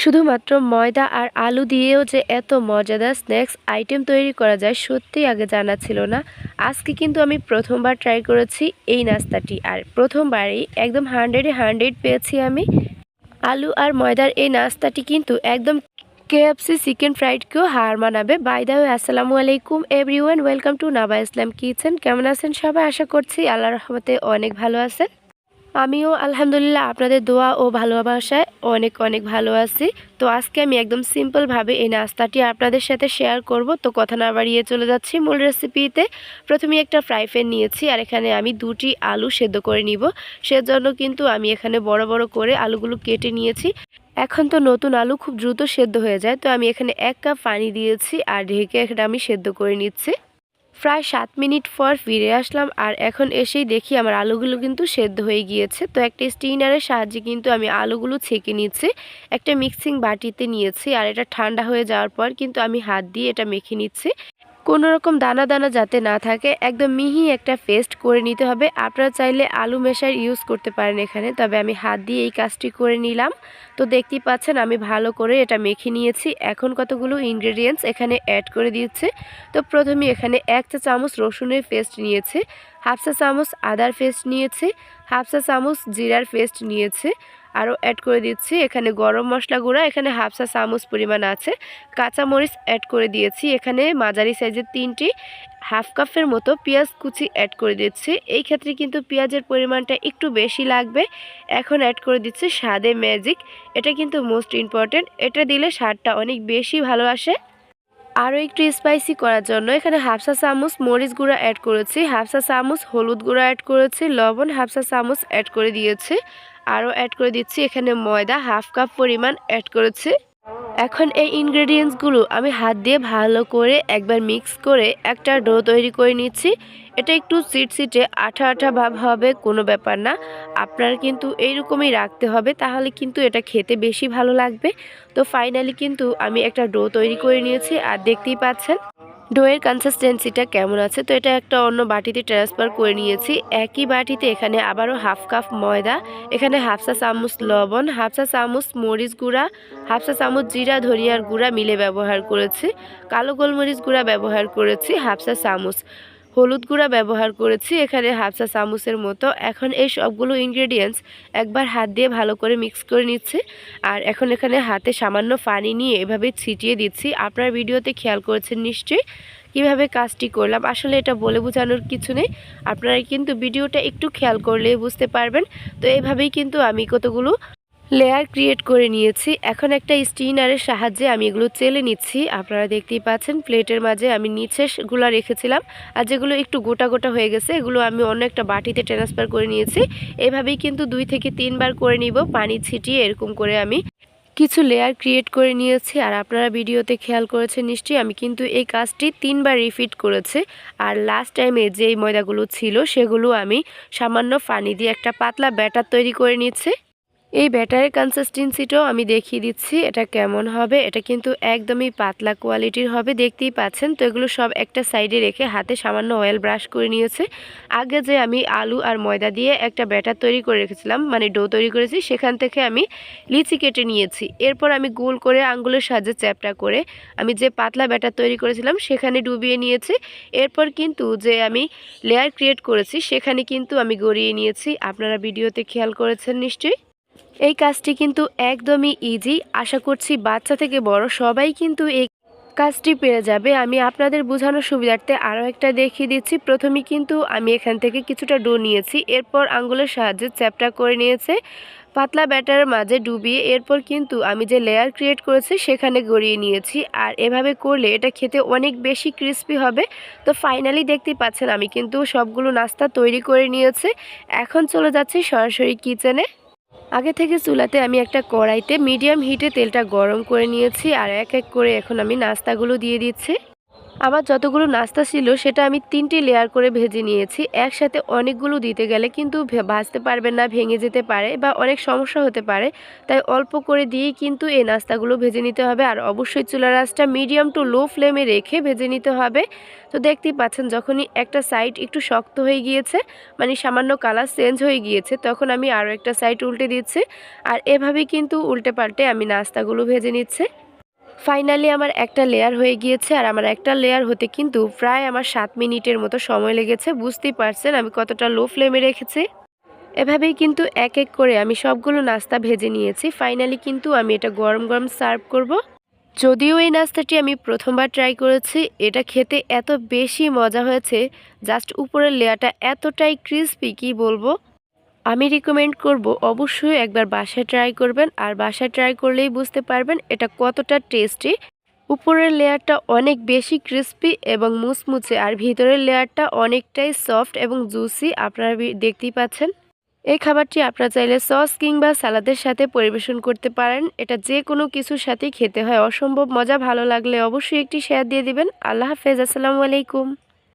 শুধুমাত্র ময়দা আর আলু দিয়েও যে এত মজাদার স্ন্যাক্স আইটেম তৈরি করা যায় সত্যিই আগে জানা ছিল না। আজকে কিন্তু আমি প্রথমবার ট্রাই করেছি এই নাস্তাটি আর প্রথমবারই একদম হান্ড্রেডে হান্ড্রেড পেয়েছি আমি। আলু আর ময়দার এই নাস্তাটি কিন্তু একদম কেএফসি চিকেন ফ্রাইডকেও হার মানাবে। বাই দা ওয়ে আসসালামু আলাইকুম everyone welcome to Naba Islam kitchen কেমন আছেন সবাই? আশা করছি আল্লাহ রহমতে অনেক ভালো আছেন। আমিও আলহামদুলিল্লাহ আপনাদের দোয়া ও ভালোবাসায় অনেক অনেক ভালো আছি। তো আজকে আমি একদম সিম্পলভাবে এই নাস্তাটি আপনাদের সাথে শেয়ার করব। তো কথা না বাড়িয়ে চলে যাচ্ছি মূল রেসিপিতে। প্রথমে একটা ফ্রাই প্যান নিয়েছি আর এখানে আমি দুটি আলু সেদ্ধ করে নিব। সেজন্য কিন্তু আমি এখানে বড় বড় করে আলুগুলো কেটে নিয়েছি। এখন তো নতুন আলু খুব দ্রুত সেদ্ধ হয়ে যায়। তো আমি এখানে এক কাপ পানি দিয়েছি আর ঢেকে এখানে আমি সেদ্ধ করে নিচ্ছি। প্রায় সাত মিনিট পর ফিরে আসলাম আর এখন এসেই দেখি আমার আলুগুলো কিন্তু সেদ্ধ হয়ে গিয়েছে। তো একটা স্টিনারের সাহায্যে কিন্তু আমি আলুগুলো ছেঁকে নিচ্ছি একটা মিক্সিং বাটিতে নিয়েছি আর এটা ঠান্ডা হয়ে যাওয়ার পর কিন্তু আমি হাত দিয়ে এটা মেখে নিচ্ছি। কোনো রকম দানা দানা যাতে না থাকে, একদম মিহি একটা পেস্ট করে নিতে হবে। আপনারা চাইলে আলু মেশার ইউজ করতে পারেন এখানে, তবে আমি হাত দিয়ে এই কাজটি করে নিলাম। তো দেখতেই পাচ্ছেন আমি ভালো করে এটা মেখে নিয়েছি। এখন কতগুলো ইনগ্রেডিয়েন্টস এখানে অ্যাড করে দিয়েছে তো প্রথমে এখানে এক চা চামচ রসুনের পেস্ট নিয়েছে, হাফ চা চামচ আদার পেস্ট নিয়েছে। হাফ চা চামচ জিরার পেস্ট নিয়েছে। আরও অ্যাড করে দিচ্ছি এখানে গরম মশলা গুঁড়া, এখানে হাফ চা চামচ পরিমাণ আছে। কাঁচামরিচ অ্যাড করে দিয়েছি, এখানে মাঝারি সাইজের তিনটি হাফ কাপের মতো পেঁয়াজ কুচি অ্যাড করে দিচ্ছি। এই ক্ষেত্রে কিন্তু পেঁয়াজের পরিমাণটা একটু বেশি লাগবে। এখন অ্যাড করে দিচ্ছি স্বাদে ম্যাজিক এটা কিন্তু মোস্ট ইম্পর্টেন্ট এটা দিলে স্বাদটা অনেক বেশি ভালো আসে। আরও একটু স্পাইসি করার জন্য এখানে হাফসা চামচ মরিচ গুঁড়া অ্যাড করেছি। হাফসা চামচ হলুদ গুঁড়া অ্যাড করেছি, লবণ হাফসা চামচ অ্যাড করে দিয়েছি। আরও অ্যাড করে দিচ্ছি এখানে ময়দা হাফ কাপ পরিমাণ অ্যাড করেছি। এখন এই ইনগ্রেডিয়েন্টসগুলো আমি হাত দিয়ে ভালো করে একবার মিক্স করে একটা ডো তৈরি করে নিচ্ছি। এটা একটু সিট সিটে আঠা আঠা ভাব হবে, কোনো ব্যাপার না। আপনার কিন্তু এইরকমই রাখতে হবে, তাহলে কিন্তু এটা খেতে বেশি ভালো লাগবে। তো ফাইনালি কিন্তু আমি একটা ডো তৈরি করে নিয়েছি, আর দেখতেই পাচ্ছেন। ডোয়ের কনসিস্টেন্সিটা কেমন আছে? তো এটা একটা অন্য বাটিতে ট্রান্সফার করে নিয়েছি। একই বাটিতে এখানে আবারও হাফ কাপ ময়দা, এখানে হাফসা চামচ লবণ হাফসা চামচ মরিচ গুঁড়া হাফসা চামচ জিরা, ধনিয়ার গুঁড়া মিলে ব্যবহার করেছি। কালো গোলমরিচ গুঁড়া ব্যবহার করেছি হাফসা চামচ। হলুদ গুঁড়া ব্যবহার করেছি, এখানে হাফসা চামচের মতো। এখন এই সবগুলো ইনগ্রেডিয়েন্টস একবার হাত দিয়ে ভালো করে মিক্স করে নিচ্ছে। আর এখন এখানে হাতে সামান্য পানি নিয়ে এভাবে ছিটিয়ে দিচ্ছি। আপনার ভিডিওতে খেয়াল করেছেন নিশ্চয়ই কীভাবে কাজটি করলাম। আসলে এটা বলে বোঝানোর কিছু নেই। আপনারা কিন্তু ভিডিওটা একটু খেয়াল করলেই বুঝতে পারবেন। তো এইভাবেই কিন্তু আমি কতগুলো লেয়ার ক্রিয়েট করে নিয়েছি। এখন একটা স্টিনারের সাহায্যে আমি এগুলো চেলে নিচ্ছি। আপনারা দেখতেই পাচ্ছেন প্লেটের মাঝে আমি নিচেগুলো রেখেছিলাম। আর যেগুলো একটু গোটা গোটা হয়ে গেছে, এগুলো আমি অন্য একটা বাটিতে ট্রান্সফার করে নিয়েছি। এভাবেই কিন্তু দুই থেকে তিনবার করে নিব, পানি ছিটিয়ে এরকম করে আমি কিছু লেয়ার ক্রিয়েট করে নিয়েছি। আর আপনারা ভিডিওতে খেয়াল করেছেন নিশ্চয়ই, আমি কিন্তু এই কাজটি তিনবার রিপিট করেছি। আর লাস্ট টাইমে যেই ময়দাগুলো ছিল, সেগুলো আমি সামান্য পানি দিয়ে একটা পাতলা ব্যাটার তৈরি করে নিচ্ছি। এই ব্যাটারের কনসিস্টেন্সিটাও আমি দেখিয়ে দিচ্ছি, এটা কেমন হবে? এটা কিন্তু একদমই পাতলা কোয়ালিটির হবে, দেখতেই পাচ্ছেন। তো এগুলো সব একটা সাইডে রেখে হাতে সামান্য অয়েল ব্রাশ করে নিয়েছে। আগে যে আমি আলু আর ময়দা দিয়ে একটা ব্যাটার তৈরি করে রেখেছিলাম মানে ডো তৈরি করেছি, সেখান থেকে আমি লিচি কেটে নিয়েছি। এরপর আমি গোল করে আঙ্গুলের সাহায্যে চ্যাপটা করে আমি যে পাতলা ব্যাটার তৈরি করেছিলাম, সেখানে ডুবিয়ে নিয়েছি। এরপর কিন্তু যে আমি লেয়ার ক্রিয়েট করেছি, সেখানে কিন্তু আমি গড়িয়ে নিয়েছি। আপনারা ভিডিওতে খেয়াল করেছেন নিশ্চয়ই। এই কাজটি কিন্তু একদমই ইজি আশা করছি বাচ্চা থেকে বড় সবাই কিন্তু এই কাজটি পেরে যাবে। আমি আপনাদের বোঝানোর সুবিধার্থে আরও একটা দেখিয়ে দিচ্ছি। প্রথমে কিন্তু আমি এখান থেকে কিছুটা ডো নিয়েছি, এরপর আঙ্গুলের সাহায্যে চ্যাপটা করে নিয়েছে, পাতলা ব্যাটারের মাঝে ডুবিয়ে, এরপর কিন্তু আমি যে লেয়ার ক্রিয়েট করেছি সেখানে গড়িয়ে নিয়েছি। আর এভাবে করলে এটা খেতে অনেক বেশি ক্রিস্পি হবে। তো ফাইনালি দেখতেই পাচ্ছেন আমি কিন্তু সবগুলো নাস্তা তৈরি করে নিয়েছে। এখন চলে যাচ্ছি সরাসরি কিচেনে আগে থেকে চুলাতে আমি একটা কড়াইতে মিডিয়াম হিটে তেলটা গরম করে নিয়েছি আর এক এক করে এখন আমি নাস্তাগুলো দিয়ে দিচ্ছি। আমার যতগুলো নাস্তা ছিল, সেটা আমি তিনটি লেয়ার করে ভেজে নিয়েছি। একসাথে অনেকগুলো দিতে গেলে কিন্তু ভাজতে পারবেন না, ভেঙে যেতে পারে বা অনেক সমস্যা হতে পারে। তাই অল্প করে দিয়েই কিন্তু এই নাস্তাগুলো ভেজে নিতে হবে। আর অবশ্যই চুলার আঁচটা মিডিয়াম টু লো ফ্লেমে রেখে ভেজে নিতে হবে। তো দেখতেই পাচ্ছেন, যখনই একটা সাইড একটু শক্ত হয়ে গিয়েছে মানে সামান্য কালার চেঞ্জ হয়ে গিয়েছে, তখন আমি আরও একটা সাইড উল্টে দিচ্ছি। আর এভাবেই কিন্তু উল্টে পাল্টে আমি নাস্তাগুলো ভেজে নিচ্ছি। ফাইনালি আমার একটা লেয়ার হয়ে গিয়েছে আর আমার একটা লেয়ার হতে কিন্তু প্রায় আমার সাত মিনিটের মতো সময় লেগেছে। বুঝতেই পারছেন আমি কতটা লো ফ্লেমে রেখেছি। এভাবেই কিন্তু এক এক করে আমি সবগুলো নাস্তা ভেজে নিয়েছি। ফাইনালি কিন্তু আমি এটা গরম গরম সার্ভ করব। যদিও এই নাস্তাটি আমি প্রথমবার ট্রাই করেছি, এটা খেতে এত বেশি মজা হয়েছে জাস্ট উপরের লেয়ারটা এতটাই ক্রিস্পি কি বলব? আমি রিকমেন্ড করব অবশ্যই একবার বাসায় ট্রাই করবেন, আর বাসায় ট্রাই করলেই বুঝতে পারবেন এটা কতটা টেস্টি উপরের লেয়ারটা অনেক বেশি ক্রিস্পি এবং মুচমুচে, আর ভিতরের লেয়ারটা অনেকটাই সফট এবং জুসি আপনারা দেখতেই পাচ্ছেন। এই খাবারটি আপনারা চাইলে সস কিংবা সালাদের সাথে পরিবেশন করতে পারেন। এটা যে কোনো কিছুর সাথেই খেতে হয়। অসম্ভব মজা, ভালো লাগলে অবশ্যই একটি শেয়ার দিয়ে দিবেন। আল্লাহ হাফেজ, আসসালামু আলাইকুম।